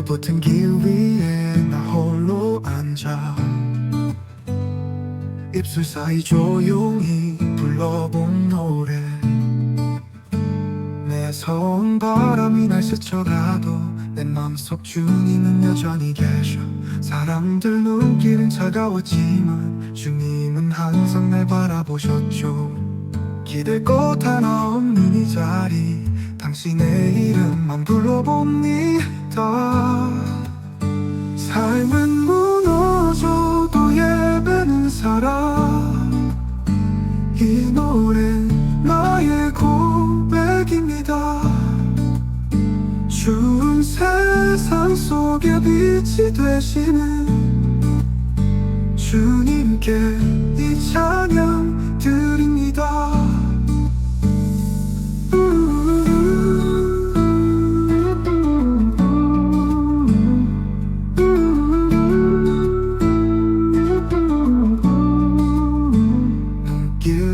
얼어붙은 길 위에 나 홀로 앉아. 입술 사이 조용히 불러본 노래. 내 서운 바람이 날 스쳐가도 내 맘속 주님은 여전히 계셔. 사람들 눈길은 차가웠지만 주님은 항상 날 바라보셨죠. 기댈 곳 하나 없는 이 자리. 당신의 이름만 불러보니 다 삶은 무너져도 예배는 살아 이 노래는 나의 고백입니다. 추운 세상 속에 빛이 되시는 주님께 이 찬양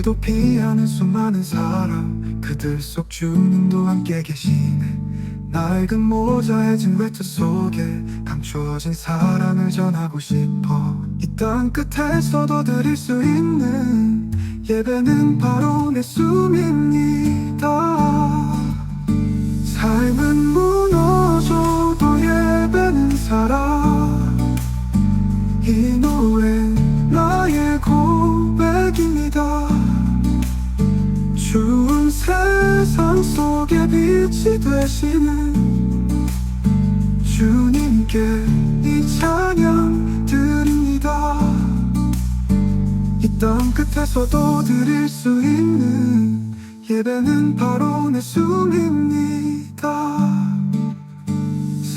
눈길도 피하는 수많은 사람 그들 속 주님도 함께 계시네. 낡은 모자해진 외투 속에 감추어진 사랑을 전하고 싶어. 이 땅 끝에서도 드릴 수 있는 예배는 바로 내 숨입니다 속에 빛이 되시는 주님께 이 찬양 드립니다. 이 땅 끝에서도 드릴 수 있는 예배는 바로 내 숨입니다.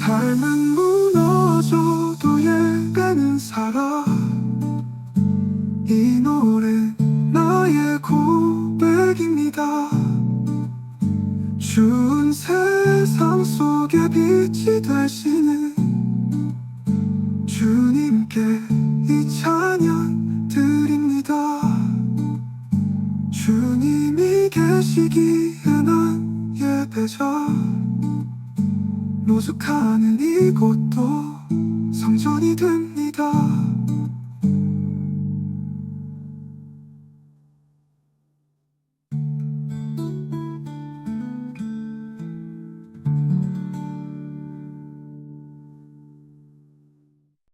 삶은 무너져도 예배는 살아. 이 노래 나의 고백입니다 추운 세상 속에 빛이 되시는 주님께 이 찬양 드립니다. 주님이 계시기에 난 예배자. 노숙하는 이곳도 성전이 됩니다